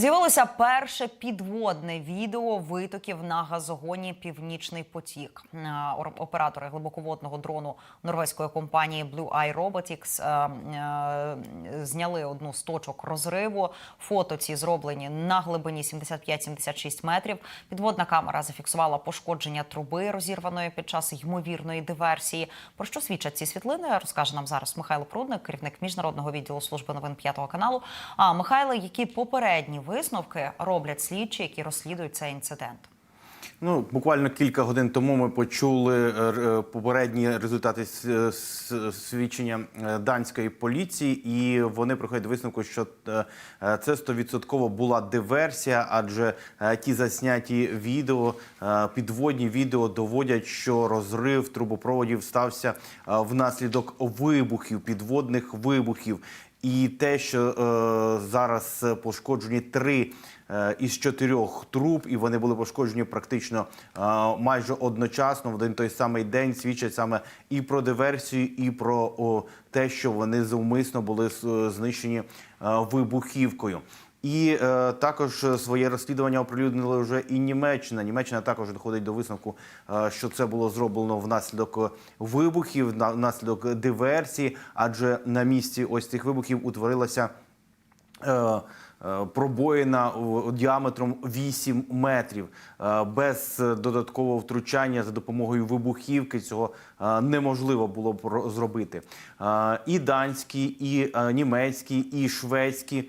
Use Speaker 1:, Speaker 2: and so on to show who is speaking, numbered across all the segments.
Speaker 1: З'явилося перше підводне відео витоків на газогоні Північний потік. Е, ор- Оператори глибоководного дрону норвезької компанії Blue Eye Robotics е, е, зняли одну з точок розриву. Фото ці зроблені на глибині 75-76 метрів. Підводна камера зафіксувала пошкодження труби, розірваної під час ймовірної диверсії. Про що свідчать ці світлини? Розкаже нам зараз Михайло Прудник, керівник міжнародного відділу служби новин п'ятого каналу. А Михайло, які попередні висновки роблять слідчі, які розслідують цей інцидент?
Speaker 2: Ну, буквально кілька годин тому ми почули е, е, попередні результати с- свідчення е, данської поліції, і вони приходять до висновку, що е, е, це стовідсотково була диверсія, адже е, ті засняті відео, е, підводні відео доводять, що розрив трубопроводів стався е, внаслідок вибухів, підводних вибухів. І те, що е, зараз пошкоджені три е, із чотирьох труб, і вони були пошкоджені практично е, майже одночасно в один той самий день, свідчать саме і про диверсію, і про о, те, що вони зумисно були знищені е, вибухівкою. І е, також своє розслідування оприлюднили вже і Німеччина. Німеччина також доходить до висновку, е, що це було зроблено внаслідок вибухів, на- внаслідок диверсії, адже на місці ось цих вибухів утворилася. Е, Пробоїна діаметром 8 метрів Е, без е, додаткового втручання за допомогою вибухівки цього е, неможливо було б ро- зробити. Е, І данські, і е, німецькі, і шведські е,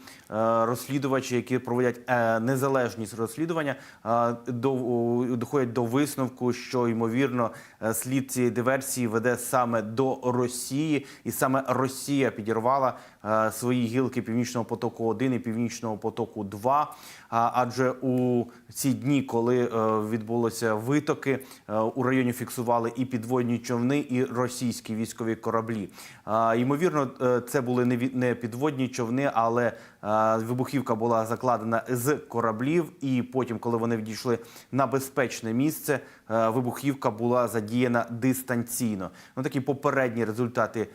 Speaker 2: розслідувачі, які проводять е, незалежні розслідування, е, до- доходять до висновку, що ймовірно е, слід цієї диверсії веде саме до Росії, і саме Росія підірвала е, свої гілки Північного потоку 1 і Північного потоку 2 Адже у ці дні, коли е, відбулися витоки, е, у районі фіксували і підводні човни, і російські військові кораблі. Ймовірно, е, це були не підводні човни, але вибухівка була закладена з кораблів, і потім, коли вони відійшли на безпечне місце, е, вибухівка була задіяна дистанційно. Ну такі попередні результати е,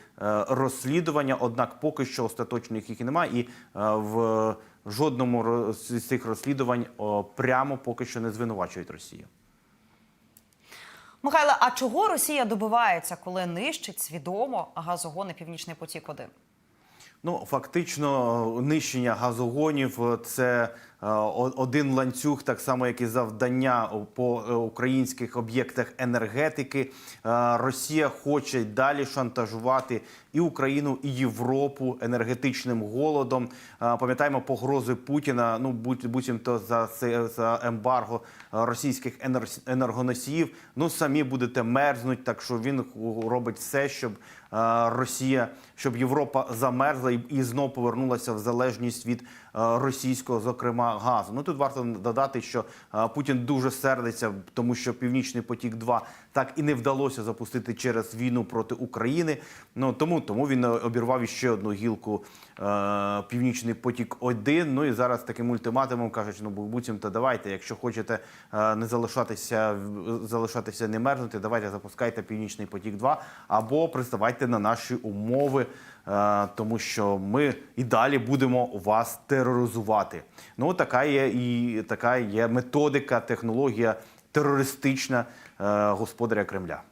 Speaker 2: розслідування. Однак, поки що остаточних їх немає, і е, в жодному з цих розслідувань прямо поки що не звинувачують Росію.
Speaker 1: Михайло, а чого Росія добивається, коли нищить свідомо газогони Північний потік 1
Speaker 2: Ну, фактично, нищення газогонів е, це один ланцюг, так само як і завдання по е, українських об'єктах енергетики. Е, Росія хоче далі шантажувати і Україну, і Європу енергетичним голодом. Е, Пам'ятаємо погрози Путіна. Ну будь- буцімто за за ембарго е, російських енер- енергоносіїв. Ну самі будете мерзнуть. Так що він робить все, щоб е, Росія, щоб Європа замерзла і, знов повернулася в залежність від е, російського, зокрема газу. Ну тут варто додати, що е, Путін дуже сердиться, тому що Північний потік 2 так і не вдалося запустити через війну проти України. Ну тому тому він обірвав іще одну гілку е, Північний потік 1 Ну і зараз таким ультиматумом кажуть: ну буцімто давайте, якщо хочете е, не залишатися залишатися не мерзнути, давайте запускайте Північний потік 2 або приставайте на наші умови. Е, Тому що ми і далі будемо вас тероризувати. Ну така є і така є методика, технологія терористична е, господаря Кремля.